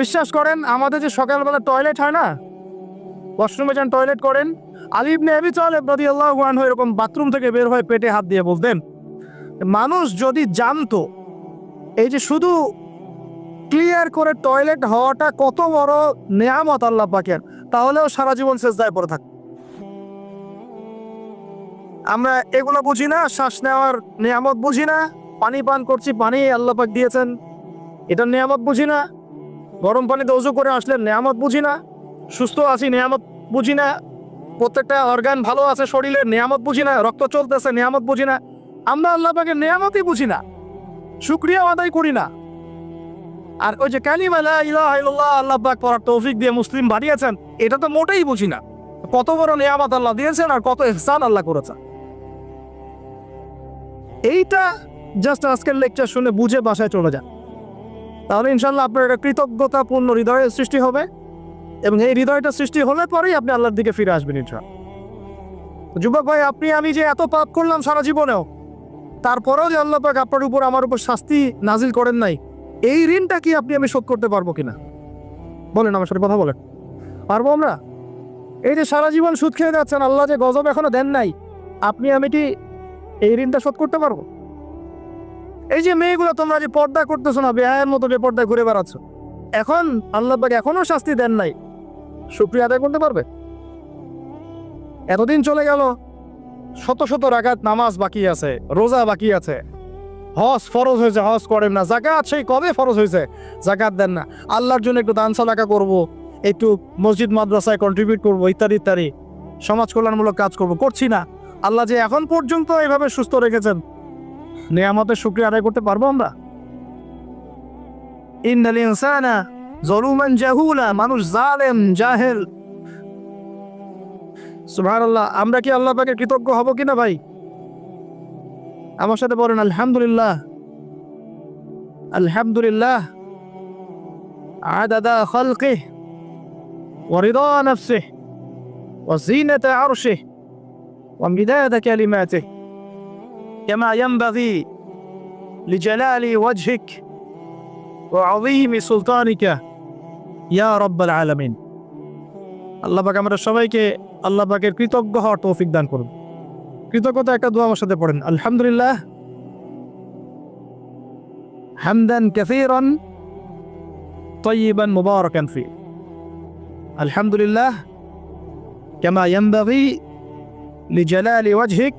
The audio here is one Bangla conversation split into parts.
বিশ্বাস করেন, আমাদের যে সকালবেলা টয়লেট হয় না? ওয়াশরুমে যান টয়লেট করেন আলিব নেবি চলে প্রতি আল্লাহ এরকম বাথরুম থেকে বের হয়ে পেটে হাত দিয়ে বলতেন, মানুষ যদি জানতো, এই যে শুধু ক্লিয়ার করে টয়লেট হওয়াটা কত বড় নেয়ামত আল্লাহ পাকের, তাহলেও সারা জীবন শেষদায় পড়ে থাক আমরা এগুলো বুঝি না, শ্বাস নেওয়ার নিয়ামত বুঝি না, পানি পান করছি, পানি আল্লাহ পাক দিয়েছেন। এটা নিয়ামত বুঝি না। গরম পানিতে উজু করে আসলে নিয়ামত বুঝি না। সুস্থ আছি, নিয়ামত বুঝি না। প্রত্যেকটা অর্গান ভালো আছে শরীরে নিয়ামত বুঝি না। রক্ত চলতেছে, নিয়ামত বুঝি না। আমরা আল্লাহ পাকের নিয়ামতই বুঝি না। শুক্রিয়া আদায় করি না। আর ওই যে কালিমা লা ইলাহা ইল্লাল্লাহ আল্লাহ পড়ার তৌফিক দিয়ে মুসলিম বাড়িয়েছেন, এটা তো মোটেই বুঝি না। কত বড় নিয়ামত আল্লাহ দিয়েছেন আর কত ইহসান আল্লাহ করেছেন। এইটা জাস্ট আজকের লেকচার শুনে বুঝে বাসায় চলে যান। তাহলে ইনশাল্লাহ আপনার একটা কৃতজ্ঞতাপূর্ণ হৃদয়ের সৃষ্টি হবে। এবং এই হৃদয়টা সৃষ্টি হলে পরেই আপনি আল্লাহর দিকে ফিরে আসবেন ইনশাল্লাহ যুবক ভাই, আপনি, আমি যে এত পাপ করলাম সারা জীবনেও, তারপরেও যে আল্লাহ পাক আপনার উপর আমার উপর শাস্তি নাজিল করেন নাই, এই ঋণটা কি আপনি আমি শোধ করতে পারব কিনা? বলেন আমার সাথে কথা বলেন। পারব আমরা? এই যে সারা জীবন সুদ খেয়ে যাচ্ছেন, আল্লাহ যে গজব এখনও দেন নাই, আপনি আমি কি এই ঋণটা শোধ করতে পারব? এই যে মেয়েগুলো, তোমরা যে পর্দা করতেছো না, বেহায়ের মতো বেপর্দা ঘুরে বেড়াচ্ছ, এখন আল্লাহ পাক এখনও শাস্তি দেন নাই। শুক্রিয়া আদায় করতে পারবে? এতদিন চলে গেল, শত শত রাকাত নামাজ বাকি আছে, রোজা বাকি আছে। হজ ফরজ হয়েছে, হজ করেন না। জাকাত সেই কবে ফরজ হয়েছে? জাকাত দেন না। আল্লাহর জন্য একটু দান সালাকা করব, একটু মসজিদ, মাদ্রাসায় কন্ট্রিবিউট করব, ইত্যাদি ইত্যাদি। সমাজ কল্যাণমূলক কাজ করব, করছি না। আল্লাহ যে এখন পর্যন্ত এভাবে সুস্থ রেখেছেন নিয়ামতের শুক্রিয়া আদায় করতে পারবো আমরা ইন্নাল ইনসানা জলুমান জাহুলা মানুষ জালেম জাহেল সুবহানাল্লাহ আমরা কি আল্লাহ পাকের কৃতজ্ঞ হব কিনা ভাই আমার সাথে বলেন আলহামদুলিল্লাহ আলহামদুলিল্লাহ عدد خلقه ورضا نفسه وزينة عرشه وامتداد كلماته كما ينبغي لجلال وجهك وعظيم سلطانك يا رب العالمين আল্লাহ পাক আমরা সবাইকে আল্লাহ পাকের কৃতজ্ঞ হওয়ার তৌফিক দান করুন কৃতজ্ঞতা একটা দোয়া আমার সাথে পড়েন আলহামদুলিল্লাহ হামদান কাসীরান طيبا مباركا فيه الحمد لله كما ينبغي لجلال وجهك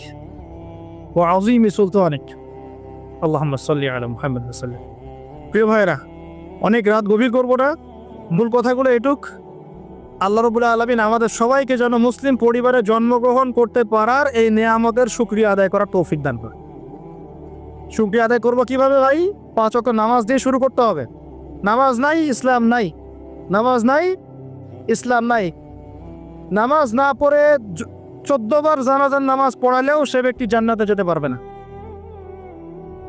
ও আজিমি সুলতানিক। আল্লাহ সাল্লি আলম মোহাম্মদ প্রিয় ভাইরা অনেক রাত গভীর করব না। মূল কথাগুলো এটুক। আল্লাহ রবুল্লা আলমিন আমাদের সবাইকে যেন মুসলিম পরিবারে জন্মগ্রহণ করতে পারার এই নিয়ামতের সুক্রিয়া আদায় করার তৌফিক দান করে। সুক্রিয়া আদায় করব কীভাবে ভাই? পাঁচ অক্ট নামাজ দিয়ে শুরু করতে হবে। নামাজ নাই, ইসলাম নাই। নামাজ নাই, ইসলাম নাই। নামাজ না পড়ে চোদ্দবার জানাজান নামাজ পড়ালেও সে ব্যক্তি জান্নাতে যেতে পারবে না।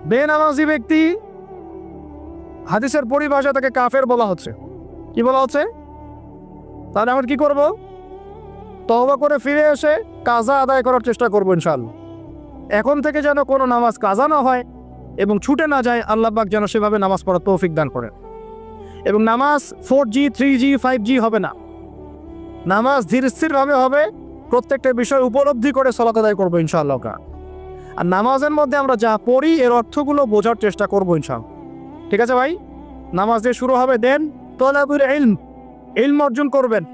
বেনামাজি ব্যক্তি হাদিসের পরিভাষা তাকে কাফের বলা হচ্ছে। কি বলা হচ্ছে? তাহলে আমরা কি করব? তহবা করে ফিরে এসে কাজা আদায় করার চেষ্টা করব ইনশাআল্লাহ। এখন থেকে যেন কোনো নামাজ কাজা না হয় এবং ছুটে না যায়, আল্লাহ পাক যেন সেভাবে নামাজ পড়ার তৌফিক দান করেন। এবং নামাজ four G, three G, five G হবে না। নামাজ ধীর স্থিরভাবে হবে প্রত্যেকটা বিষয় উপলব্ধি করে সলাত আদায় করব ইনশাআল্লাহ আর নামাজের মধ্যে আমরা যা পড়ি, এর অর্থগুলো বোঝার চেষ্টা করব ইনশাআল্লাহ। ঠিক আছে ভাই? নামাজ দিয়ে শুরু হবে, দেন তলাবুল ইলম। ইলম অর্জন করবেন।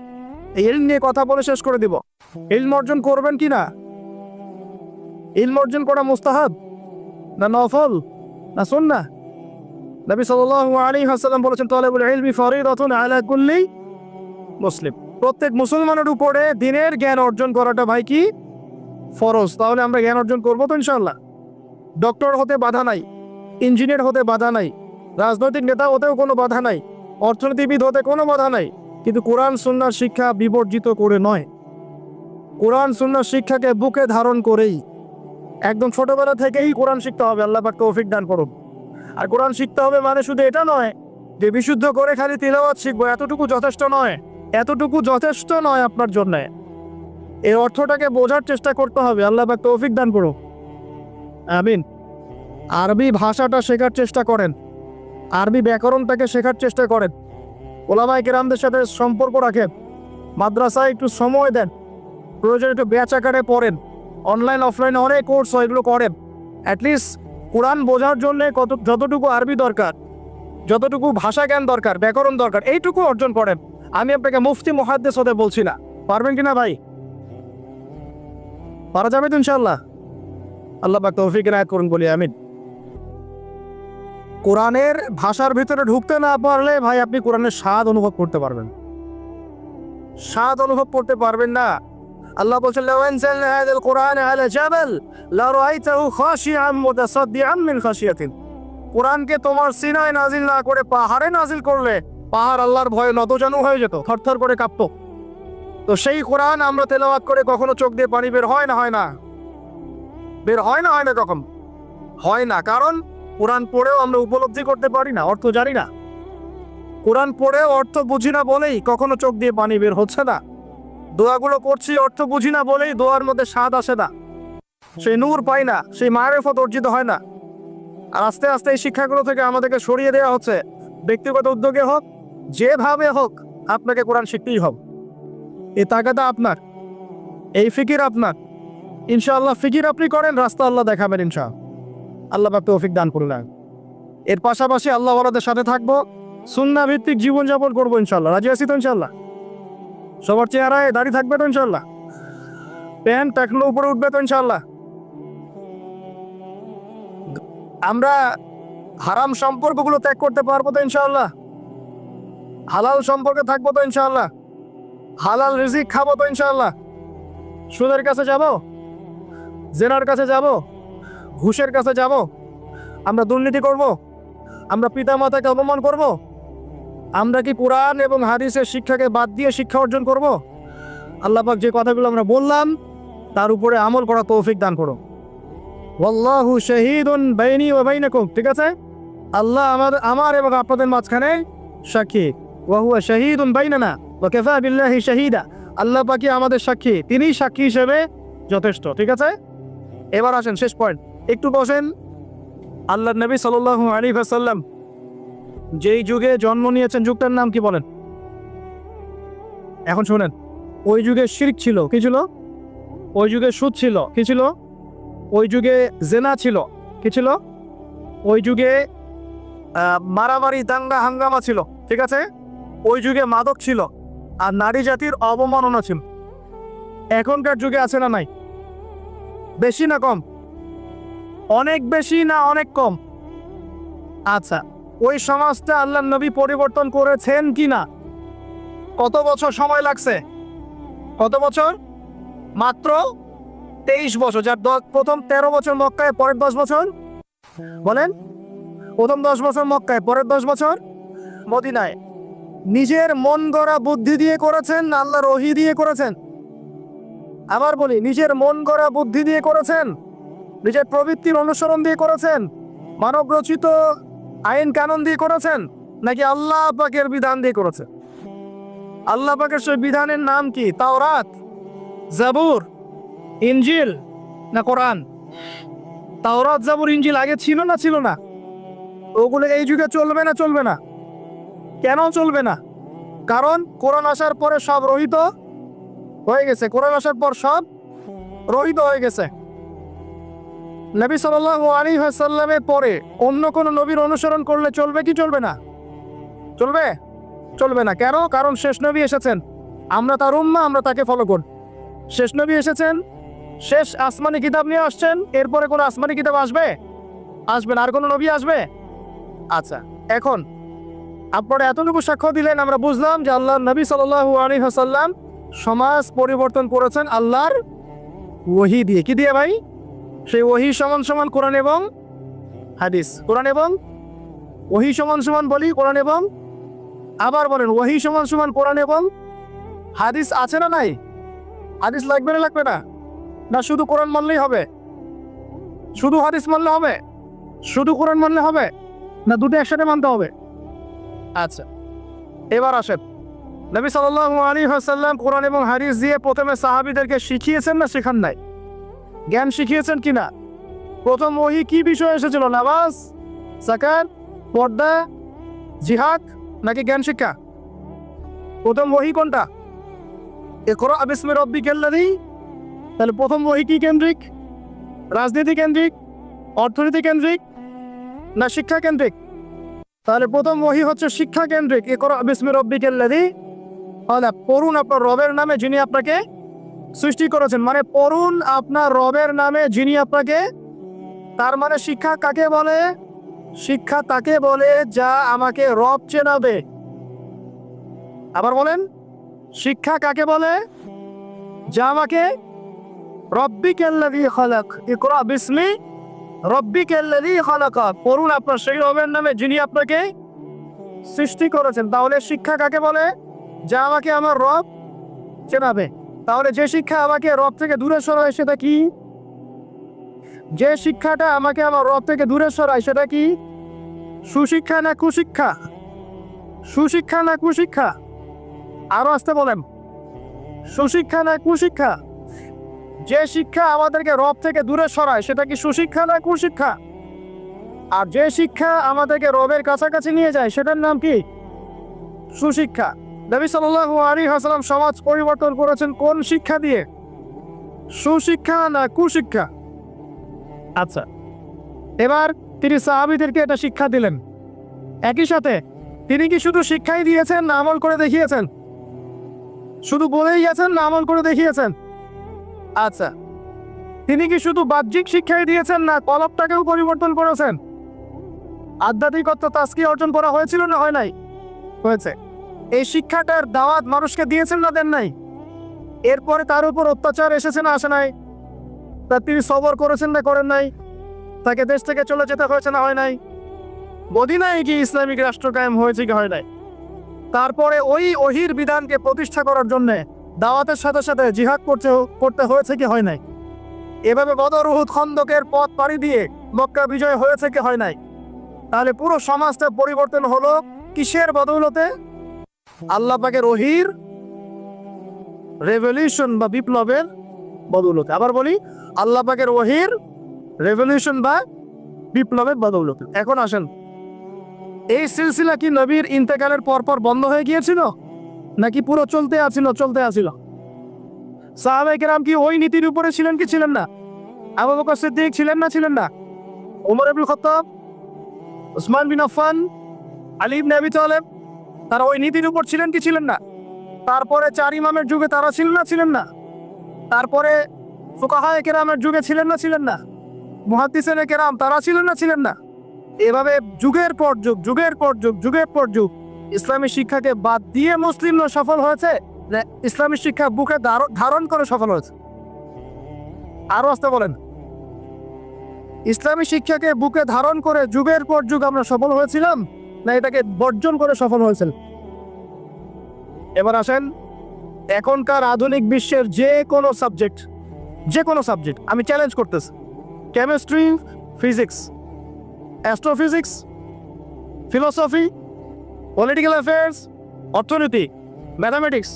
এই ইলম নিয়ে কথা বলে শেষ করে দিব। ইলম অর্জন করবেন কি না? ইলম অর্জন করা মুস্তাহাব? না নফল? না শোন সুন্না নবী সাল্লাল্লাহু আলাইহি ওয়াসাল্লাম বলেছেন, তালাবুল ইলমি ফরিদাতুন আলা কুল্লি মুসলিম। প্রত্যেক মুসলমানের উপরে দিনের জ্ঞান অর্জন করাটা ভাই কি? ফরজ। তাহলে আমরা জ্ঞান অর্জন করব তো ইনশাল্লাহ ডক্টর হতে বাধা নাই, ইঞ্জিনিয়ার হতে বাধা নাই, রাজনৈতিক নেতা হতেও কোনো বাধা নাই, অর্থনীতিবিদ হতে কোনো বাধা নাই, কিন্তু কোরআন সুন্নার শিক্ষা বিবর্জিত করে নয়। কোরআন সুন্নার শিক্ষাকে বুকে ধারণ করেই, একদম ছোটবেলা থেকেই কোরআন শিখতে হবে, আল্লাহ পাক তৌফিক দান করুন। আর কোরআন শিখতে হবে মানে শুধু এটা নয়, যে বিশুদ্ধ করে খালি তিলাওয়াত শিখব এতটুকু যথেষ্ট নয়। এতটুকু যথেষ্ট নয় আপনার জন্য। এই অর্থটাকে বোঝার চেষ্টা করতে হবে, আল্লাহ পাক তৌফিক দান করুন আমিন। আরবি ভাষাটা শেখার চেষ্টা করেন। আরবি ব্যাকরণটাকে শেখার চেষ্টা করেন। ওলামাই কেরামদের সাথে সম্পর্ক রাখেন। মাদ্রাসায় একটু সময় দেন। প্রয়োজন একটু ব্যাচ আকারে পড়েন। অনলাইন, অফলাইনে অনেক কোর্স হয়, এগুলো করেন। অ্যাটলিস্ট কোরআন বোঝার জন্য কত, যতটুকু আরবি দরকার, যতটুকু ভাষা জ্ঞান দরকার, ব্যাকরণ দরকার, এইটুকু অর্জন করেন। আমি আপনাকে মুফতি মহাদ্দেশ হতে বলছি না। পারবেন কিনা ভাই? পারা যাবে তো ইনশাল্লাহ আল্লাহ পাক তৌফিক নায়ত করুন, বলি আমিন। কোরআনের ভাষার ভিতরে ঢুকতে না পারলে ভাই আপনি কোরআনের স্বাদ অনুভব করতে পারবেন। স্বাদ অনুভব করতে পারবেন না। আল্লাহ বলছেন মিন কোরআনকে তোমার সিনায় নাজিল না করে পাহাড়ে নাজিল করলে পাহাড় আল্লাহর ভয়ে নতজানু হয়ে যেত, থরথর করে কাঁপতো। তো সেই কোরআন আমরা তেলাওয়াত করে কখনো চোখ দিয়ে পানি বের হয় না হয় না? বের হয় না হয় না কখন? হয় না, কারণ কোরআন পড়েও আমরা উপলব্ধি করতে পারি না, অর্থ জানি না। কোরআন পড়েও অর্থ বুঝি না বলেই কখনো চোখ দিয়ে পানি বের হচ্ছে না। দোয়াগুলো করছি, অর্থ বুঝি না বলেই দোয়ার মধ্যে স্বাদ আসে না। সেই নূর পাই না, সেই মায়ের অর্জিত হয় না। আর আস্তে আস্তে এই শিক্ষাগুলো থেকে আমাদেরকে সরিয়ে দেওয়া হচ্ছে। ব্যক্তিগত উদ্যোগে হোক যেভাবে হোক, আপনাকে কোরআন শিখতেই হবে। এই তাগাদা আপনার, এই ফিকির আপনার। ইনশাআল্লাহ ফিকির আপনি করেন, রাস্তা আল্লাহ দেখাবেন ইনশা আল্লাহ পাক তৌফিক দান করুন এর পাশাপাশি আল্লাহ ওয়ালাদের সাথে থাকব সুন্না ভিত্তিক জীবনযাপন করব ইনশাল্লাহ রাজি আছি তো ইনশাল্লাহ সবার চেহারায় দাঁড়িয়ে থাকবে তো ইনশাল্লাহ প্যান্ট টাকলো উপরে উঠবে তো ইনশাল্লাহ আমরা হারাম সম্পর্কগুলো ত্যাগ করতে পারব তো ইনশাল্লাহ হালাল সম্পর্কে থাকব তো ইনশাল্লাহ হালাল রিজিক খাব তো ইনশাল্লাহ সুদের কাছে যাব, জেনার কাছে যাব, ঘুষের কাছে যাব, আমরা দুর্নীতি করব, আমরা পিতা মাতাকে অপমান করব, আমরা কি কোরআন এবং হাদিসের শিক্ষাকে বাদ দিয়ে শিক্ষা অর্জন করব? আল্লাহ পাক যে কথাগুলো আমরা বললাম, তার উপরে আমল করা তৌফিক দান করো ওয়াল্লাহু শাহীদুন বাইনি ওয়া বাইনাকুম, ঠিক আছে? আল্লাহ আমার আমার এবং আপনাদের মাঝখানে সাক্ষী। ওয়া হুয়া শাহীদুন বাইনানা কাফা বিল্লাহি শাহীদা। আল্লাহ পাকি আমাদের সাক্ষী, তিনিই সাক্ষী হিসেবে যথেষ্ট, ঠিক আছে? এবার আসেন, শেষ পয়েন্ট একটু বসেন। আল্লাহ নবী সাল্লাল্লাহু আলাইহি ওয়াসাল্লাম যেই যুগে জন্ম নিয়েছেন, যুগটার নাম কি বলেন? এখন শুনেন। ওই যুগে শিরক ছিল, কি ছিল? ওই যুগে সুদ ছিল, কি ছিল? ওই যুগে জেনা ছিল, কি ছিল? ওই যুগে মারামারি, দাঙ্গা, হাঙ্গামা ছিল, ঠিক আছে? ওই যুগে মাদক ছিল আর নারী জাতির অবমাননা ছিল। এখনকার যুগে আছে না নাই? বেশি না কম? অনেক বেশি না অনেক কম? আচ্ছা ওই সমাজটা আল্লাহ নবী পরিবর্তন করেছেন কি না? কত বছর সময় লাগছে? কত বছর? মাত্র তেইশ বছর, যার প্রথম তেরো বছর মক্কায়, পরের দশ বছর? বলেন। প্রথম দশ বছর মক্কায়, পরের দশ বছর? মদিনায়। নিজের মন গড়া বুদ্ধি দিয়ে করেছেন না আল্লাহ রহি দিয়ে করেছেন। আবার বলি, নিজের মন গড়া বুদ্ধি দিয়ে করেছেন, নিজের প্রবৃত্তির অনুসরণ দিয়ে করেছেন মানব রচিত আইন কানুন দিয়ে করেছেন, নাকি আল্লাহ পাকের বিধান দিয়ে করেছেন? আল্লাহ পাকের সেই বিধানের নাম কি? তাওরাত, জাবুর ইঞ্জিল না কোরআন? তাওরাত, জাবুর ইঞ্জিল আগে ছিল না ছিল না? ওগুলো এই যুগে চলবে না চলবে না? কেন চলবে না? কারণ কোরআন আসার পরে সব রহিত হয়ে গেছে। কোরআন আসার পর সব রহিত হয়ে গেছে। নবী সাল্লাল্লাহু আলাইহি ওয়াসাল্লামের পরে অন্য কোন নবীর অনুসরণ করলে চলবে কি চলবে না? চলবে? চলবে না। কেন? কারণ শেষ নবী এসেছেন। আমরা তার উম্মা, আমরা তাকে ফলো করব। শেষ নবী এসেছেন, শেষ আসমানি কিতাব নিয়ে আসছেন, এরপরে কোনো আসমানি কিতাব আসবে? আসবে না। আর কোনো নবী আসবে? আচ্ছা এখন আপনারা এতটুকু সাক্ষ্য দিলেন, আমরা বুঝলাম যে আল্লাহ নবী সাল্লাল্লাহু আলাইহি ওয়াসাল্লাম সমাজ পরিবর্তন করেছেন আল্লাহর ওহি দিয়ে। কি দিয়ে ভাই? সেই ওহি সমান সমান কোরআন এবং হাদিস। কোরআন এবং ওহি সমান সমান বলি, কোরআন এবং আবার বলেন, ওহি সমান সমান কোরআন এবং হাদিস আছে না নাই? হাদিস লাগবে না লাগবে না? না, শুধু কোরআন মানলেই হবে? শুধু হাদিস মানলে হবে? শুধু কোরআন মানলে হবে? না, দুটো একসাথে মানতে হবে? আচ্ছা এবার আসেন। নবী সাল্লাল্লাহু আলাইহি ওয়াসাল্লাম কোরআন এবং হাদিস দিয়ে প্রথমে সাহাবীদেরকে শিখিয়েছেন না শেখান নাই? জ্ঞান শিখিয়েছেন কি না? প্রথম ওহি কি বিষয় এসেছিল? নামাজ সাকার পর্দা, জিহাদ নাকি জ্ঞান শিক্ষা? প্রথম ওহি কোনটা? এ করো আবিসমে রব্বি কেল্লাদি তাহলে প্রথম ওহি কি কেন্দ্রিক? রাজনীতি কেন্দ্রিক? অর্থনীতি কেন্দ্রিক? না শিক্ষা কেন্দ্রিক? তাহলে প্রথম ওহি হচ্ছে শিক্ষা কেন্দ্রিক। এ করো আবিসমে রব্বি কেল্লাদি তাহলে পড়ুন আপনার রবের নামে যিনি আপনাকে সৃষ্টি করেছেন। মানে পড়ুন আপনার রবের নামে যিনি আপনাকে, তার মানে শিক্ষা কাকে বলে? শিক্ষা তাকে বলে যা আমাকে রব চেনাবে। আবার বলেন, শিক্ষা কাকে বলে? যা আমাকে রব্বি কেল্লাদি খালাক ইকরা বিসমি রব্বি কেল্লাদি খালাকা। পড়ুন আপনার সেই রবের নামে যিনি আপনাকে সৃষ্টি করেছেন। তাহলে শিক্ষা কাকে বলে? যা আমাকে আমার রব চেনাবে। তাহলে যে শিক্ষা আমাকে রব থেকে দূরে সরায় সেটা কি? যে শিক্ষাটা আমাকে আমার রব থেকে দূরে সরায় সেটা কি? সুশিক্ষা না কুশিক্ষা? সুশিক্ষা না কুশিক্ষা? আরও আসতে বলেন। সুশিক্ষা না কুশিক্ষা? যে শিক্ষা আমাদেরকে রব থেকে দূরে সরায়, সেটা কি সুশিক্ষা না কুশিক্ষা? আর যে শিক্ষা আমাদেরকে রবের কাছাকাছি নিয়ে যায়, সেটার নাম কি? সুশিক্ষা। নবী সাল্লাল্লাহু আলাইহি ওয়াসাল্লাম সমাজ পরিবর্তন করেছেন কোন শিক্ষা দিয়ে? সুশিক্ষা না কুশিক্ষা? আচ্ছা এবার তিনি সাহাবিদেরকে এটা শিক্ষা দিলেন। একই সাথে তিনি কি শুধু শিক্ষাই দিয়েছেন না আমল করে দেখিয়েছেন? শুধু বলেই গেছেন না আমল করে দেখিয়েছেন? আচ্ছা। তিনি কি শুধু বাহ্যিক শিক্ষাই দিয়েছেন না কলপটাকেও পরিবর্তন করেছেন? আধ্যাত্মিকত্ব তাস্কি অর্জন করা হয়েছিল না হয় নাই? হয়েছে। এই শিক্ষাটার দাওয়াত মানুষকে দিয়েছেন না দেন নাই? এরপরে তার উপর অত্যাচার এসেছে না আসে নাই? তা তিনি সবর করেছেন না করেন নাই? তাকে দেশ থেকে চলে যেতে হয়েছে না হয় নাই? মদিনায় কি ইসলামিক রাষ্ট্র কায়েম হয়েছে কি হয় নাই? তারপরে ওই অহির বিধানকে প্রতিষ্ঠা করার জন্য দাওয়াতের সাথে সাথে জিহাদ করতে করতে হয়েছে কি হয় নাই? এভাবে বদর উহুদ খন্দকের পথ পাড়ি দিয়ে মক্কা বিজয় হয়েছে কি হয় নাই? তাহলে পুরো সমাজটা পরিবর্তন হলো কিসের বদৌলতে? আল্লাহ পাকের ওহির রেভলিউশন বা বিপ্লবের বদৌলতে। আবার বলি, আল্লাহ পাকের ওহির রেভলিউশন বা বিপ্লবের বদৌলতে। এখন আসেন, এই সিলসিলা কি নবীর ইন্তেকালের পরপর বন্ধ হয়ে গিয়েছিল? নাকি পুরো চলতে আছিল চলতে আছিল? সাহাবাই কেরাম কি ওই নীতির উপরে ছিলেন কি ছিলেন না? আবু বকর সিদ্দিক ছিলেন না ছিলেন না? ওমর আবুল খত্তাব, উসমান বিন আফফান, আলী ইবনে তালেব, তারা ওই নীতির উপর ছিলেন কি ছিলেন না? তারপরে চার ইমামের যুগে তারা ছিলেন না ছিলেন না? তারপরে ফুকাহায় কেরামের যুগে ছিলেন না ছিলেন না? মুহাদ্দিসেনে কেরাম তারা ছিলেন না ছিলেন না? এভাবে যুগের পর যুগ, যুগের পর যুগ, যুগের পর যুগ ইসলামী শিক্ষাকে বাদ দিয়ে মুসলিমরা সফল হয়েছে ইসলামী শিক্ষা বুকে ধার- ধারণ করে সফল হয়েছে? আরও আসতে বলেন। ইসলামী শিক্ষাকে বুকে ধারণ করে যুগের পর যুগ আমরা সফল হয়েছিলাম না এটাকে বর্জন করে সফল হয়েছেন? এবার আসেন এখনকার আধুনিক বিশ্বের যে কোনো সাবজেক্ট, যে কোনো সাবজেক্ট। আমি চ্যালেঞ্জ করতেছি। Chemistry physics astrophysics philosophy political affairs অর্থনীতি ম্যাথামেটিক্স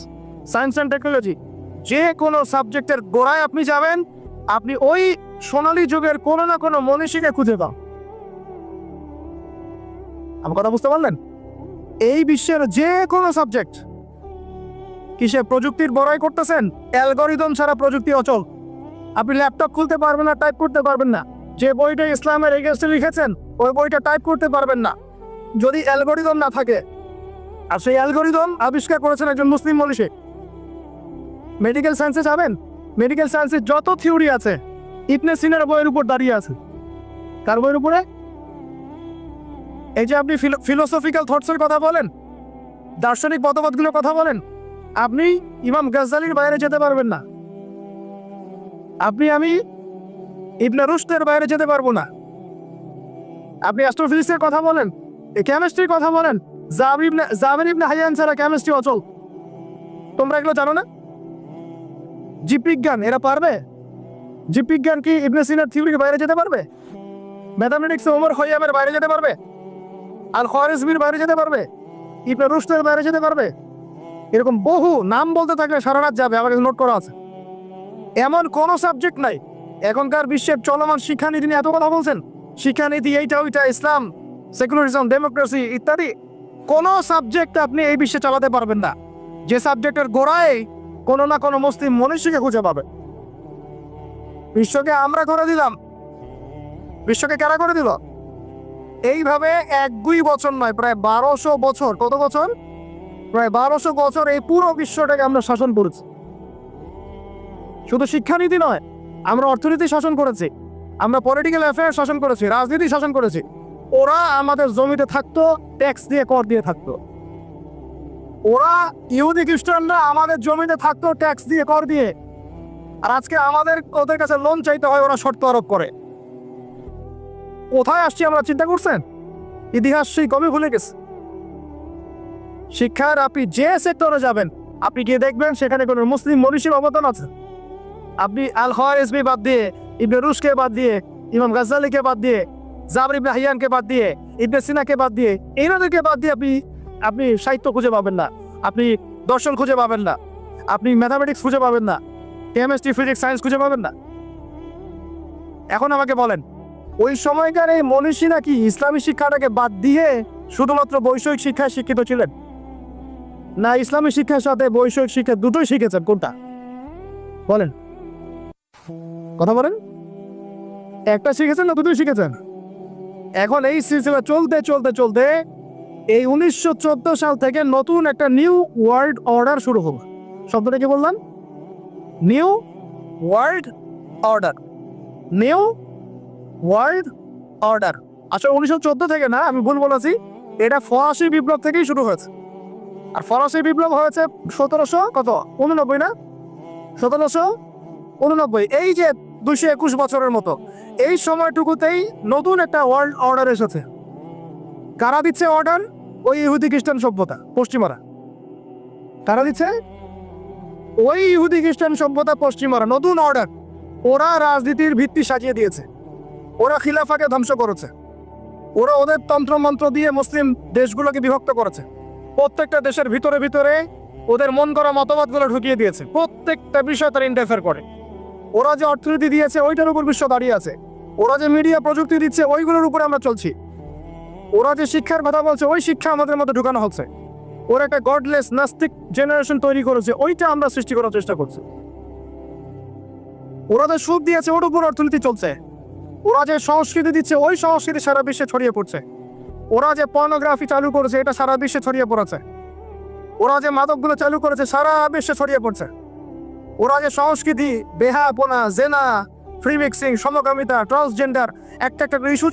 সায়েন্স অ্যান্ড টেকনোলজি যে কোনো সাবজেক্টের গোড়ায় আপনি যাবেন, আপনি ওই সোনালী যুগের কোনো না কোনো মনীষীকে খুঁজে পান। আমার কথা বুঝতে পারলেন? এই বিশ্বের যে কোনো সাবজেক্ট কিসে প্রযুক্তির বড়াই করতেছেন অ্যালগরিদম ছাড়া প্রযুক্তি অচল। আপনি ল্যাপটপ খুলতে পারবেন না টাইপ করতে পারবেন না। যে বইটা ইসলামের এগেস্টে লিখেছেন, ওই বইটা টাইপ করতে পারবেন না। যদি অ্যালগোরিদম না থাকে, আর সেই অ্যালগরিদম আবিষ্কার করেছেন একজন মুসলিম মনীষী। মেডিকেল সায়েন্সে যাবেন? মেডিকেল সায়েন্সের যত থিওরি আছে ইবনে সিনার বইয়ের উপর দাঁড়িয়ে আছে। কার বইয়ের উপরে? এই যে আপনি ফিলোসফিক্যাল থটসের কথা বলেন, দার্শনিক মতবাদগুলোর কথা বলেন, আপনি ইমাম গাজ্জালির বাইরে যেতে পারবেন না। আপনি, আমি ইবনে রুস্তের বাইরে যেতে পারব না। আপনি অ্যাস্ট্রোফিজিক্সের কথা বলেন কেমিস্ট্রির কথা বলেন। জাবির ইবনে জাবির ইবনে হাইয়ান ছাড়া কেমিস্ট্রি অচল। তোমরা এগুলো জানো না? জীববিজ্ঞান, এরা পারবে? জীববিজ্ঞান কি ইবনে সিনার থিওরির বাইরে যেতে পারবে? ম্যাথামেটিক্স ওমর খৈয়ামের বাইরে যেতে পারবে? আল খোয়ারিজমির বাইরে যেতে পারবে? ইবনে রুশদের বাইরে যেতে পারবে? এরকম বহু নাম বলতে থাকলে সারা রাত যাবে আমার নোট করা আছে। এমন কোনো সাবজেক্ট নাই। এখনকার বিশ্বের চলমান শিক্ষানীতি নিয়ে এত কথা বলছেন। শিক্ষানীতি এইটা, ওইটা, ইসলাম। সেকুলারিজম, ডেমোক্রেসি ইত্যাদি কোনো সাবজেক্ট আপনি এই বিশ্বে চালাতে পারবেন না। যে সাবজেক্টের গোড়ায় কোনো না কোনো মুসলিম মনীষীকে খুঁজে পাবে। বিশ্বকে আমরা করে দিলাম। বিশ্বকে কারা করে দিল? এইভাবে এক দুই বছর নয়, প্রায় বারোশো বছর। কত বছর? প্রায় বারোশো বছর এই পুরো বিশ্বটাকে আমরা শাসন করেছি। শুধু শিক্ষানীতি নয়, আমরা অর্থনীতি শাসন করেছি। আমরা পলিটিক্যাল অ্যাফেয়ার শাসন করেছি, রাজনীতি শাসন করেছি। ওরা আমাদের জমিতে থাকতো ট্যাক্স দিয়ে কর দিয়ে থাকতো। ওরা ইহুদি খ্রিস্টানরা আমাদের জমিতে থাকতো ট্যাক্স দিয়ে কর দিয়ে। আর আজকে আমাদের, ওদের কাছে লোন চাইতে হয়, ওরা শর্ত আরোপ করে। কোথায় আসছি আমরা, চিন্তা করছেন? ইতিহাস সেই কবে ভুলে গেছে। শিক্ষার আপনি যে সেক্টরে যাবেন, আপনি গিয়ে দেখবেন সেখানে কোনো মুসলিম মনীষীর অবদান আছে। আপনি আল খোয়ারিজমি বাদ দিয়ে, ইবনে রুশকে বাদ দিয়ে, ইমাম গাজ্জালিকে বাদ দিয়ে জাবর ইবনে বাদ দিয়ে, ইবনে সিনাকে বাদ দিয়ে, এনাদেরকে বাদ দিয়ে আপনি আপনি সাহিত্য খুঁজে পাবেন না। আপনি দর্শন খুঁজে পাবেন না। আপনি ম্যাথামেটিক্স খুঁজে পাবেন না। কেমিস্ট্রি ফিজিক্স সায়েন্স খুঁজে পাবেন না। এখন আমাকে বলেন, ওই সময়কার এই মনীষী নাকি ইসলামী শিক্ষাটাকে বাদ দিয়ে শুধুমাত্র বৈষয়িক শিক্ষায় শিক্ষিত ছিলেন? না, ইসলামী শিক্ষার সাথে বৈষয়িক শিক্ষা দুটোই শিখেছেন, কোনটা? বলেন। কথা বলেন। একটা শিখেছেন না দুটোই শিখেছেন? এখন এই সিলসিলা চলতে চলতে চলতে এই উনিশশো চোদ্দ সাল থেকে নতুন একটা নিউ ওয়ার্ল্ড অর্ডার শুরু হলো। শব্দটা কি বললাম? New world order. New world order. আসলে উনিশশো চোদ্দ থেকে না, আমি ভুল বলেছি, এটা ফরাসি বিপ্লব থেকেই শুরু হয়েছে। আর ফরাসি বিপ্লব হয়েছে সতেরোশো কত? উননব্বই না? সতেরোশো উননব্বই। এই যে দুশো একুশ বছরের মতো। এই সময়টুকুতেই নতুন একটা ওয়ার্ল্ড অর্ডার এসেছে। কারা দিচ্ছে অর্ডার ওই ইহুদি খ্রিস্টান সভ্যতা, পশ্চিমারা। কারা দিচ্ছে? ওই ইহুদি খ্রিস্টান সভ্যতা, পশ্চিমারা। নতুন অর্ডার ওরা রাজনীতির ভিত্তি সাজিয়ে দিয়েছে। ওরা খিলাফাকে ধ্বংস করেছে। ওরা ওদের তন্ত্রমন্ত্র দিয়ে মুসলিম দেশগুলোকে বিভক্ত করেছে। প্রত্যেকটা দেশের ভিতরে ভিতরে ওদের মন করা মতবাদগুলো ঢুকিয়ে দিয়েছে। প্রত্যেকটা বিষয় তারা ইন্টারফেয়ার করে। ওরা যে অর্থনীতি দিয়েছে, ওইটার উপর বিশ্ব দাঁড়িয়ে আছে। ওরা যে মিডিয়া প্রযুক্তি দিচ্ছে, ওইগুলোর উপরে আমরা চলছি। ওরা যে শিক্ষার কথা বলছে, ওই শিক্ষা আমাদের মধ্যে ঢুকানো হচ্ছে। ওরা একটা গডলেস নাস্তিক জেনারেশন তৈরি করেছে, ওইটা আমরা সৃষ্টি করার চেষ্টা করছি। ওরা যে সুখ দিয়েছে, ওর উপর অর্থনীতি চলছে। ওরা যে সংস্কৃতি দিচ্ছে, ওই সংস্কৃতি সারা বিশ্বে ছড়িয়ে পড়ছে। ওরা যে পর্নোগ্রাফি চালু করেছে, এটা সারা বিশ্বে ছড়িয়ে পড়েছে। ওরা যে মাদকগুলো চালু করেছে, সারা বিশ্বে ছড়িয়ে পড়ছে। ওরা যে সংস্কৃতি বেহাপনা জেনা ফ্রি মিক্সিং সমকামিতা ট্রান্সজেন্ডার একটা একটা ইস্যু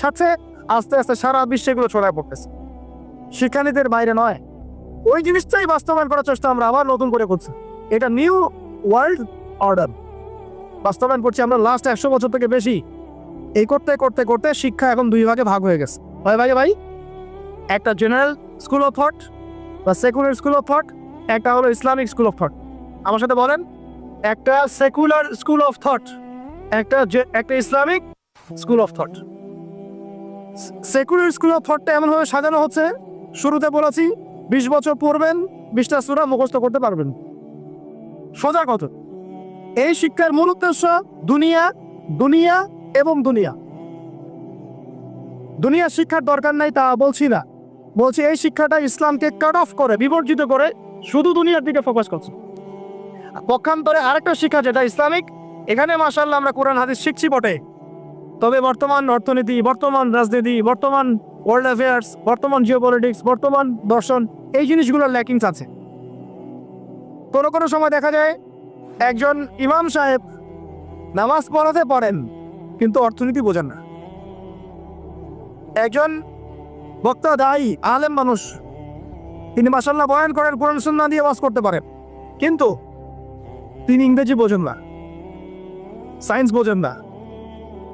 ছাড়ছে, আস্তে আস্তে সারা বিশ্বে এগুলো ছড়ায় পড়তেছে। শিক্ষানীতির বাইরে নয়। ওই জিনিসটাই বাস্তবায়ন করার চেষ্টা আমরা আবার নতুন করে করছি। এটা নিউ ওয়ার্ল্ড অর্ডার বাস্তবায়ন করছি আমরা লাস্ট একশো বছর থেকে বেশি। এই করতে করতে করতে শিক্ষা এখন দুই ভাগে ভাগ হয়ে গেছে। হয় ভাগে ভাই? একটা জেনারেল স্কুল অফ থট বা সেকুলার স্কুল অফ থট একটা হলো ইসলামিক স্কুল অফ থট আমার সাথে বলেন, একটা সেকুলার স্কুল অফ থট একটা একটা Islamic school of thought secular school of থটটা এমনভাবে সাজানো হচ্ছে, শুরুতে বলেছি, বিশ বছর পড়বেন, বিশটা সুরা মুখস্থ করতে পারবেন। সোজা কত এই শিক্ষার মূল উদ্দেশ্য দুনিয়া দুনিয়া এবং দুনিয়া। দুনিয়া শিক্ষার দরকার নাই তা বলছি না। বলছি এই শিক্ষাটা ইসলামকে কাট অফ করে, বিবর্জিত করে শুধু দুনিয়ার দিকে ফোকাস করছে। পক্ষান্তরে আরেকটা শিক্ষা যেটা ইসলামিক, এখানে মাসাল্লাহ আমরা কোরআন, হাদিস শিখছি বটে। তবে বর্তমান অর্থনীতি, বর্তমান রাজনীতি, বর্তমান ওয়ার্ল্ড অ্যাফেয়ার্স বর্তমান জিওপলিটিক্স বর্তমান দর্শন, এই জিনিসগুলোর ল্যাকিংস আছে। কোনো কোনো সময় দেখা যায়, একজন ইমাম সাহেব নামাজ পড়াতে পারেন, কিন্তু অর্থনীতি বোঝেন না। একজন বক্তা দায়ী, আলেম মানুষ, তিনি মাসাল্লাহ বয়ান করেন, কোরআন সুন্না দিয়ে ওয়াজ করতে পারেন। কিন্তু তিনি ইংরেজি বোঝেন না। সায়েন্স বোঝেন না।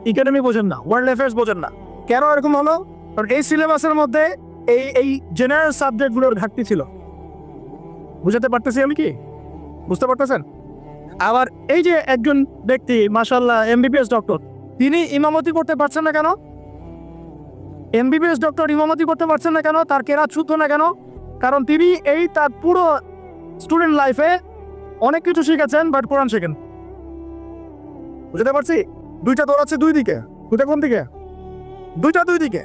ইকোনমি বোঝেন না। ওয়ার্ল্ড অ্যাফেয়ার্স বোঝেন না। কেন এরকম হলো? কারণ এই সিলেবাসের মধ্যে এই এই জেনারেল সাবজেক্টগুলোর ঘাটতি ছিল। বুঝাতে পারতেছি আমি কি? বুঝতে পারতেছেন? আবার এই যে একজন ব্যক্তি মাসাল্লাহ এমবিবিএস ডক্টর তিনি ইমামতি করতে পারছেন না কেন? এমবিবিএস ডক্টর ইমামতি করতে পারছেন না কেন? তার কেরাত শুদ্ধ না কেন? কারণ তিনি এই তার পুরো স্টুডেন্ট লাইফে অনেক কিছু শিখেছেন বাট কোরআন শেখেন। বুঝতে পারছি? দুইটা দৌড়াচ্ছে দুই দিকে। দুইটা কোন দিকে? দুইটা দুই দিকে।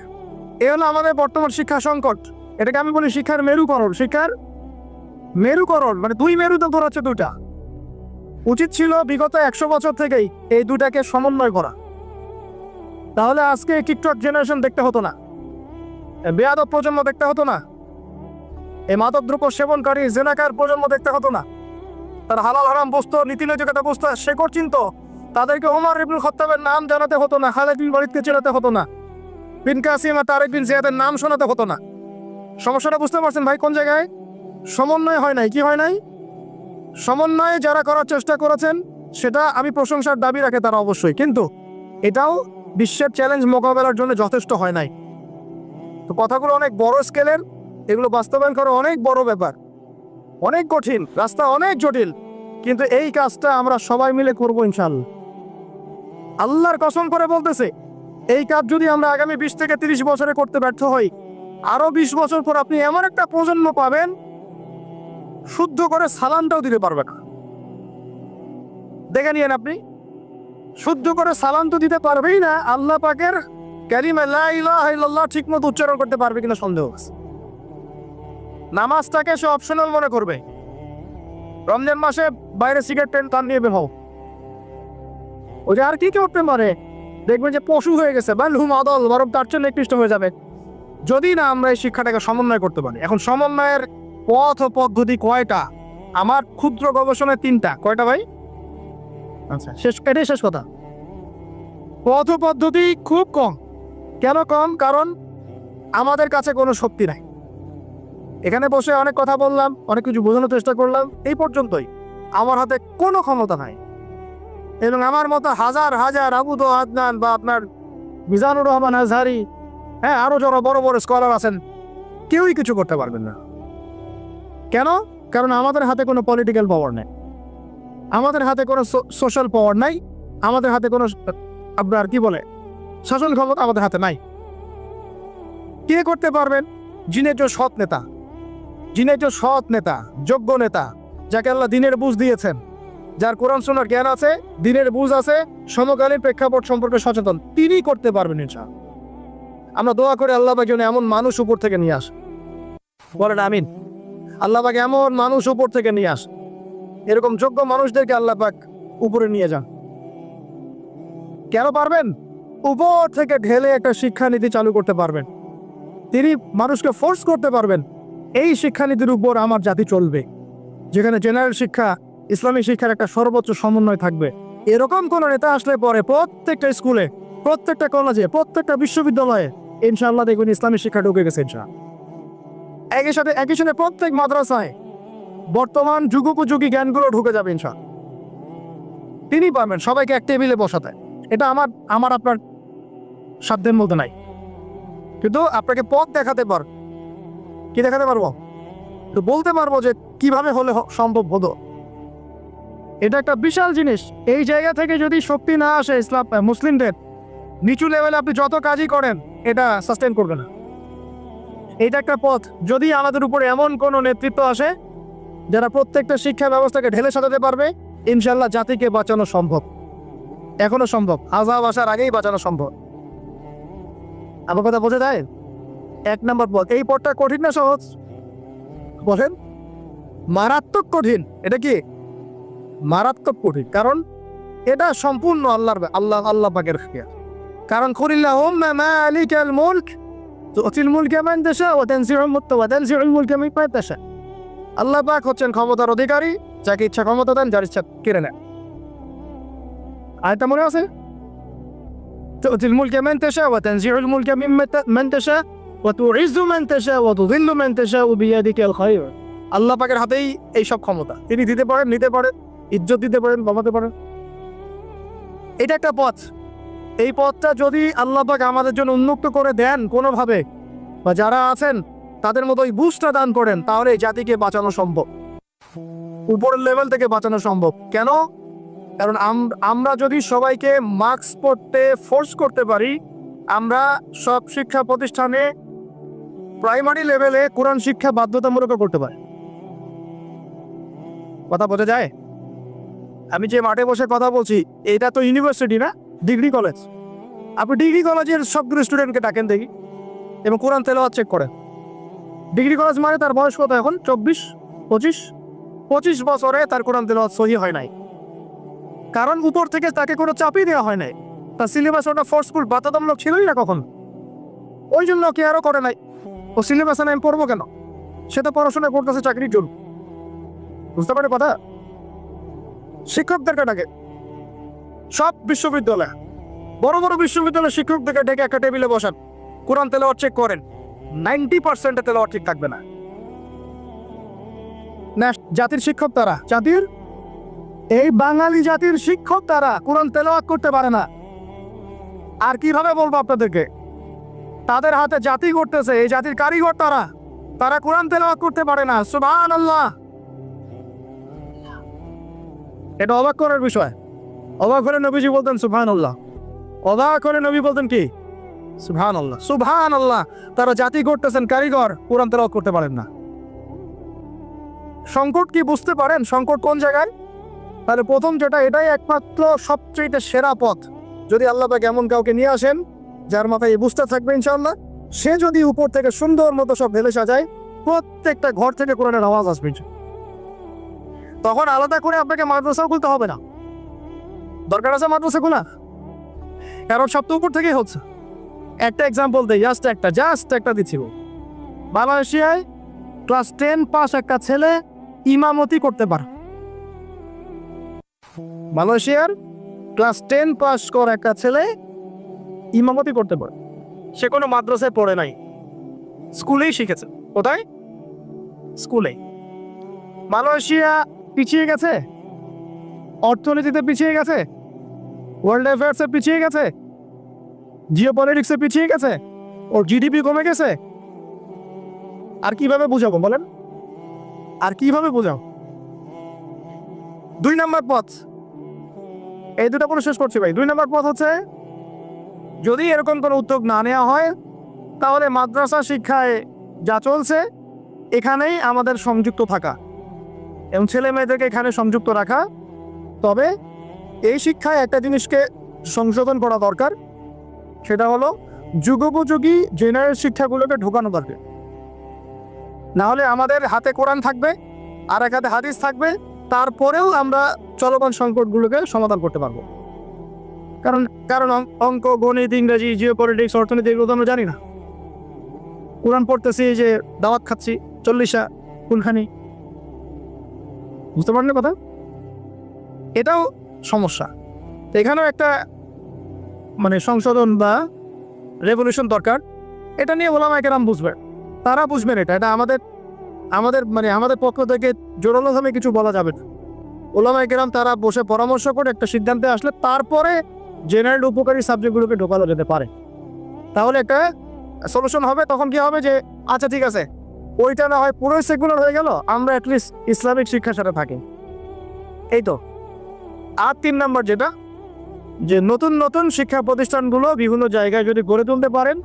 এ হলো আমাদের বর্তমান শিক্ষা সংকট। এটাকে আমি বলি শিক্ষার মেরুকরণ। শিক্ষার মেরুকরণ মানে দুই মেরু মেরুতে ধরাচ্ছে দুটা উচিত ছিল বিগত একশো বছর থেকেই এই দুটাকে সমন্বয় করা। তাহলে আজকে টিকটক জেনারেশন দেখতে হতো না। বেয়াদব প্রজন্ম দেখতে হতো না। এই দ্রব্য সেবনকারী জেনাকার প্রজন্ম দেখতে হতো না। তার হালাল হারাম বুঝতো নীতি নৈতিকতা বুঝতো শেকড় চিনত তাদেরকে ওমর ইবনুল খত্তাবের নাম জানাতে হতো না, খালেদ বিন ওয়ালিদকে চেনাতে হতো না, বিন কাসিম আর তারেক বিন জিয়াদের নাম শোনাতে হতো না। সমস্যাটা বুঝতে পারছেন ভাই কোন জায়গায়? সমন্বয় হয় নাই, কি হয় নাই? সমন্বয়ে যারা করার চেষ্টা করেছেন, সেটা আমি প্রশংসার দাবি রাখে তারা অবশ্যই, কিন্তু এটাও বিশ্বের চ্যালেঞ্জ মোকাবেলার জন্য যথেষ্ট হয় নাই। তো কথাগুলো অনেক বড় স্কেলের এগুলো বাস্তবায়ন করা অনেক বড় ব্যাপার। অনেক কঠিন, রাস্তা অনেক জটিল, কিন্তু এই কাজটা আমরা সবাই মিলে করব ইনশাল্লাহ আল্লাহর কসম করে বলতেছে, এই কাজ যদি আমরা আগামী বিশ থেকে তিরিশ বছরে করতে ব্যর্থ হই, আরও বিশ বছর পর আপনি এমন একটা প্রজন্ম পাবেন, শুদ্ধ করে সালামটাও দিতে পারবে না। দেখে নিয়েন আপনি, শুদ্ধ করে সালাম তো দিতে পারবেই না, আল্লাহ পাকের ক্যারিমা ঠিক মতো উচ্চারণ করতে পারবে কিনা সন্দেহ আছে। নামাজটাকে সে অপশনাল মনে করবে। রমজান মাসে বাইরে সিগারেট টেন টান নিয়ে বের হও। ও যে আর কি করতে পারে? দেখবেন যে পশু হয়ে গেছে। বা লুম আদল, বরং তার জন্য নিকৃষ্ট হয়ে যাবে। যদি না আমরা এই শিক্ষাটাকে সমন্বয় করতে পারি। এখন সমন্বয়ের পথ ও পদ্ধতি কয়টা? আমার ক্ষুদ্র গবেষণায় তিনটা। কয়টা ভাই? আচ্ছা শেষ, এটাই শেষ কথা। পথ পদ্ধতি খুব কম। কেন কম? কারণ আমাদের কাছে কোনো শক্তি নাই। এখানে বসে অনেক কথা বললাম, অনেক কিছু বোঝানোর চেষ্টা করলাম। এই পর্যন্তই। আমার হাতে কোনো ক্ষমতা নাই। এবং আমার মতো হাজার হাজার আবুদ আদনান বা আপনার মিজানুর রহমান আজহারি হ্যাঁ আরও যারা বড় বড় স্কলার আছেন, কেউই কিছু করতে পারবেন না। কেন? কারণ আমাদের হাতে কোনো পলিটিক্যাল পাওয়ার নেই। আমাদের হাতে কোনো সোশ্যাল পাওয়ার নাই। আমাদের হাতে কোনো, আপনার কি বলে শাসন ক্ষমতা আমাদের হাতে নাই। কে করতে পারবেন? যিনি একজন সৎ নেতা। যিনি একজন সৎ নেতা, যোগ্য নেতা, যাকে আল্লাহ দিনের বুঝ দিয়েছেন, যার কোরআন শোনার জ্ঞান আছে, দিনের বুঝ আছে, সমকালীন প্রেক্ষাপট সম্পর্কে সচেতন, তিনি করতে পারবেন ইনশা আমরা দোয়া করে আল্লাহ পাক যেন এমন মানুষ উপর থেকে নিয়ে আস। বলেন আমিন। আল্লাহ পাক এমন মানুষ উপর থেকে নিয়ে আস। এরকম যোগ্য মানুষদেরকে আল্লাহ পাক উপরে নিয়ে যান। কেন পারবেন? উপর থেকে ঢেলে একটা শিক্ষানীতি চালু করতে পারবেন। তিনি মানুষকে ফোর্স করতে পারবেন। এই শিক্ষানীতির উপর আমার জাতি চলবে, যেখানে জেনারেল শিক্ষা, ইসলামী শিক্ষার একটা সর্বোচ্চ সমন্বয় থাকবে। এরকম কোন নেতা আসলে পরে প্রত্যেকটা স্কুলে, প্রত্যেকটা কলেজে প্রত্যেকটা বিশ্ববিদ্যালয়ে ইনশাআল্লাহ দেখবেন ইসলামী শিক্ষা ঢুকে গেছে ইনশা একই সাথে একই সাথে প্রত্যেক মাদ্রাসায় বর্তমান যুগোপযোগী জ্ঞানগুলো ঢুকে যাবে ইনশা তিনি পারবেন সবাইকে এক টেবিলে বসাতে। এটা আমার আমার আপনার সাধ্যের মধ্যে নাই। কিন্তু আপনাকে পথ দেখাতে পার কি দেখাতে পারব? তো বলতে পারব যে কীভাবে হলে সম্ভব হতো। এটা একটা বিশাল জিনিস। এই জায়গা থেকে যদি শক্তি না আসে ইসলাম মুসলিমদের, নিচু লেভেলে আপনি যত কাজই করেন, এটা সাস্টেন করবে না। এটা একটা পথ। যদি আমাদের উপরে এমন কোনো নেতৃত্ব আসে, যারা প্রত্যেকটা শিক্ষা ব্যবস্থাকে ঢেলে সাজাতে পারবে ইনশাল্লাহ জাতিকে বাঁচানো সম্ভব। এখনও সম্ভব। আজাব আসার আগেই বাঁচানো সম্ভব। আমার কথা বোঝা যায়? এক নম্বর পথ। এই পথটা কঠিন না সহজ? বলেন। মারাত্মক কঠিন। এটা কি? মারাত্মক কঠিন। কারণ এটা সম্পূর্ণ আল্লাহর আল্লাহ আল্লাহ পাকের খেয়াল। কারণ খরিল্লাহম মা আলিক আল মুল্ক। তুতিল মুলকে মান দেশা ও তানসিউল মুত্ত ওয়া তানসিউল মুলকে মিমান দেশা আল্লাহ পাক হচ্ছেন ক্ষমতার অধিকারী, যাকে ইচ্ছা ক্ষমতা দেন, যার ইচ্ছা কেড়ে নেন। আয়তা মনে আছে? তো অচিল মুলকে মান ও তেন তানসিউল মুলকে মিমান দেশা وتعز من تشاء وتذل من تشاء بيدك الخير আল্লাহ পাকের হাতেই এই সব ক্ষমতা তিনি দিতে পারেন নিতে পারেন ইজ্জত দিতে পারেন কমাতে পারেন এটা একটা পথ এই পথটা যদি আল্লাহ পাক আমাদের জন্য উন্মুক্ত করে দেন কোনোভাবে বা যারা আছেন তাদের মতো ওই বুস্টটা দান করেন তাহলে এই জাতিকে বাঁচানো সম্ভব উপরের লেভেল থেকে বাঁচানো সম্ভব কেন কারণ আম- আমরা যদি সবাইকে মাস্ক পরতে ফোর্স করতে পারি আমরা সব শিক্ষা প্রতিষ্ঠানে প্রাইমারি লেভেলে কোরআন শিক্ষা বাধ্যতামূলক করতে পারি। কথা বোঝা যায়? আমি যে মাঠে বসে কথা বলছি, এটা তো ইউনিভার্সিটি না ডিগ্রি কলেজ আপনি ডিগ্রি কলেজের সবগুলো স্টুডেন্টকে ডাকেন দেখি, এবং কোরআন তেলাওয়াত চেক করেন। ডিগ্রি কলেজ মানে তার বয়স কত এখন? চব্বিশ? পঁচিশ? পঁচিশ বছরে তার কোরআন তেলাওয়াত সহি হয় নাই। কারণ উপর থেকে তাকে কোনো চাপই দেওয়া হয় নাই। তার সিলেবাস ওটা ফোর্সফুল বাধ্যতামূলক ছিলই না কখন। ওই জন্য কে আরও করে নাই। ও সিলেবাসে আমি পড়ব কেন? সে তো পড়াশোনা করতেছে চাকরির জন্য। বুঝতে পারে কথা? শিক্ষকদেরকে ডাকে। সব বিশ্ববিদ্যালয়, বড় বড় বিশ্ববিদ্যালয়ের শিক্ষকদেরকে ডেকে একটা টেবিলে বসান। কোরআন তেলাওয়াত চেক করেন। নাইনটি পার্সেন্টে তেলাওয়াত ঠিক থাকবে না। জাতির শিক্ষক তারা? জাতির? এই বাঙালি জাতির শিক্ষক তারা কোরআন তেলাওয়াত করতে পারে না। আর কীভাবে বলব আপনাদেরকে? তাদের হাতে জাতি করতেছে এই জাতির কারিগর তারা। তারা কোরআন তেলাওয়াত করতে পারে না সুবহান আল্লাহ এটা অবাক করার বিষয়। অবাক হলে নবীজি বলতেন সুবহান আল্লাহ অবাক হলে নবী বলতেন কি? সুবহান আল্লাহ সুবহান আল্লাহ তারা জাতি করতেছেন কারিগর, কোরআন তেলাওয়াত করতে পারেন না। সংকট কি বুঝতে পারেন? সংকট কোন জায়গায়? তাহলে প্রথম যেটা, এটাই একমাত্র সবচেয়ে সেরা পথ। যদি আল্লাহ পাক এমন কাউকে নিয়ে আসেন যার মাথায় এই বুঝতে থাকবে ইনশাল্লাহ সে যদি উপর থেকে সুন্দর মতো সব ঢেলে সাজায়, প্রত্যেকটা ঘর থেকে কোরআনের আওয়াজ আসবে তখন আলাদা করে আপনাকে মাদ্রাসাও খুলতে হবে না। দরকার আছে মাদ্রাসা খোলা? কারণ সব তো উপর থেকেই হচ্ছে। একটা এক্সাম্পল দেই জাস্ট একটা জাস্ট একটা দিচ্ছি। মালয়েশিয়ায় ক্লাস টেন পাস একটা ছেলে ইমামতি করতে পারে। মালয়েশিয়ার ক্লাস টেন পাস করা একটা ছেলে ইমামতি করতে পারে। সে কোনো মাদ্রাসায় পড়ে নাই। স্কুলেই শিখেছে। কোথায়? স্কুলে। মালয়েশিয়া পিছিয়ে গেছে? অর্থনীতিতে পিছিয়ে গেছে? ওয়ার্ল্ড অ্যাফেয়ার্সে পিছিয়ে গেছে? জিও পলিটিক্সে পিছিয়ে গেছে? ওর জিডিপি কমে গেছে? আর কীভাবে বুঝাবো বলেন? আর কীভাবে বোঝাও দুই নাম্বার পথ। এই দুটা পুরো শেষ করছি ভাই। দুই নাম্বার পথ হচ্ছে যদি এরকম কোনো উদ্যোগ না নেওয়া হয়, তাহলে মাদ্রাসা শিক্ষায় যা চলছে, এখানেই আমাদের সংযুক্ত থাকা। এবং ছেলে মেয়েদেরকে এখানে সংযুক্ত রাখা। তবে এই শিক্ষায় একটা জিনিসকে সংশোধন করা দরকার, সেটা হলো যুগোপযোগী জেনারেল শিক্ষাগুলোকে ঢোকানো দরকার। না হলে আমাদের হাতে কোরআন থাকবে, আর এক হাতে হাদিস থাকবে, তারপরেও আমরা চলমান সংকটগুলোকে সমাধান করতে পারব। কারণ কারণ অঙ্ক, গণিত, ইংরেজি জিও পলিটিক্স অর্থনীতি, এগুলো তো আমরা জানি না। কোরআন পড়তেছি যে দাওয়াত খাচ্ছি, চল্লিশা কোনখানি বুঝতে পারলেন কথা? এটাও সমস্যা। তো এখানেও একটা মানে সংশোধন বা রেভলিউশন দরকার। এটা নিয়ে ওলামা কেরাম বুঝবেন তারা বুঝবেন এটা। এটা আমাদের আমাদের মানে আমাদের পক্ষ থেকে জোরালোভাবে কিছু বলা যাবে না। ওলামা কেরাম তারা বসে পরামর্শ করে একটা সিদ্ধান্তে আসলে তারপরে জেনারেল উপকারী সাবজেক্টগুলোকে ঢোকানো যেতে পারে। তাহলে একটা সলিউশন হবে, তখন কি হবে যে আচ্ছা ঠিক আছে, ওইটা না হয় পুরোই সেকুলার হয়ে গেল, আমরা অ্যাটলিস্ট ইসলামিক শিক্ষার সাথে থাকি। এই তো। আর তিন নম্বর যেটা, যে নতুন নতুন শিক্ষা প্রতিষ্ঠানগুলো বিভিন্ন জায়গায় যদি গড়ে তুলতে পারেন,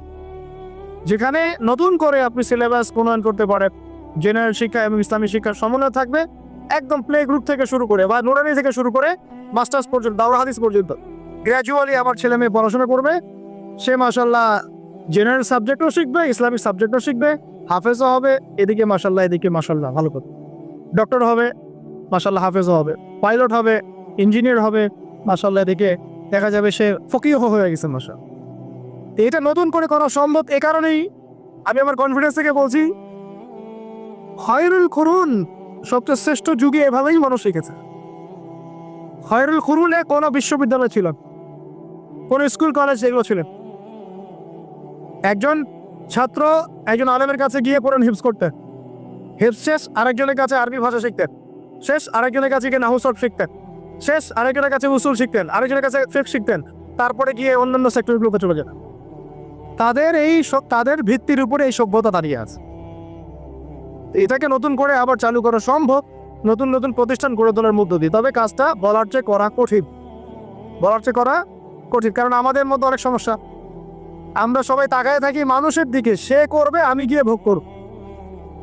যেখানে নতুন করে আপনি সিলেবাস প্রণয়ন করতে পারেন জেনারেল শিক্ষা এবং ইসলামী শিক্ষার সমন্বয় থাকবে, একদম প্লে গ্রুপ থেকে শুরু করে বা নোরানি থেকে শুরু করে মাস্টার্স পর্যন্ত, দাওরা হাদিস পর্যন্ত। গ্র্যাজুয়ালি আমার ছেলে মেয়ে পড়াশোনা করবে। সে মাসাল্লাহ জেনারেল সাবজেক্টও শিখবে ইসলামিক সাবজেক্টও শিখবে, হাফেজও হবে, এদিকে মাসাল্লাহ এদিকে মাসাল্লাহ ভালো কথা। ডক্টর হবে মাসাল্লাহ হাফেজও হবে। পাইলট হবে ইঞ্জিনিয়ার হবে মাসাল্লাহ এদিকে দেখা যাবে সে ফকিও হয়ে গেছে মাসা এটা নতুন করে করা সম্ভব এ কারণেই আমি আমার কনফিডেন্স থেকে বলছি, খয়রুল খুরুন সবচেয়ে শ্রেষ্ঠ যুগে এভাবেই মানুষ শিখেছে। খয়রুল খুরুনে কোনো বিশ্ববিদ্যালয় ছিল। কোনো স্কুল, কলেজ, এগুলো ছিলেন একজন ছাত্র একজন আলেমের কাছে গিয়ে কোরআন হিপস করতেন হিপস শেষ, আরেকজনের কাছে আরবি ভাষা শিখতেন। শেষ, আরেকজনের কাছে গিয়ে নাহুসব শিখতেন। শেষ, আরেকজনের কাছে উসুল শিখতেন। আরেকজনের কাছে ফিক শিখতেন। তারপরে গিয়ে অন্যান্য সেক্টরগুলোতে চলে যেতেন তাদের এই তাদের ভিত্তির উপরে এই সভ্যতা দাঁড়িয়ে আছে। এটাকে নতুন করে আবার চালু করা সম্ভব, নতুন নতুন প্রতিষ্ঠান গড়ে তোলার মধ্য দিয়ে। তবে কাজটা বলার চেয়ে করা কঠিন। বলার চেয়ে করা কঠিন, কারণ আমাদের মধ্যে অনেক সমস্যা। আমরা সবাই তাকায় থাকি মানুষের দিকে, সে করবে, আমি গিয়ে ভোগ করব।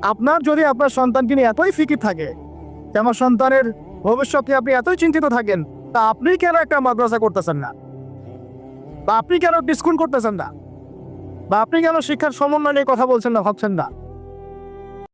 আপনার যদি আপনার সন্তানকে নিয়ে এতই ফিকির থাকে যে আমার সন্তানের ভবিষ্যৎ নিয়ে আপনি এতই চিন্তিত থাকেন, তা আপনি কেন একটা মাদ্রাসা করতেছেন না? বা আপনি কেন ডিসকুন করতেছেন না? বা আপনি কেন শিক্ষার সমন্বয় নিয়ে কথা বলছেন না, ভাবছেন না?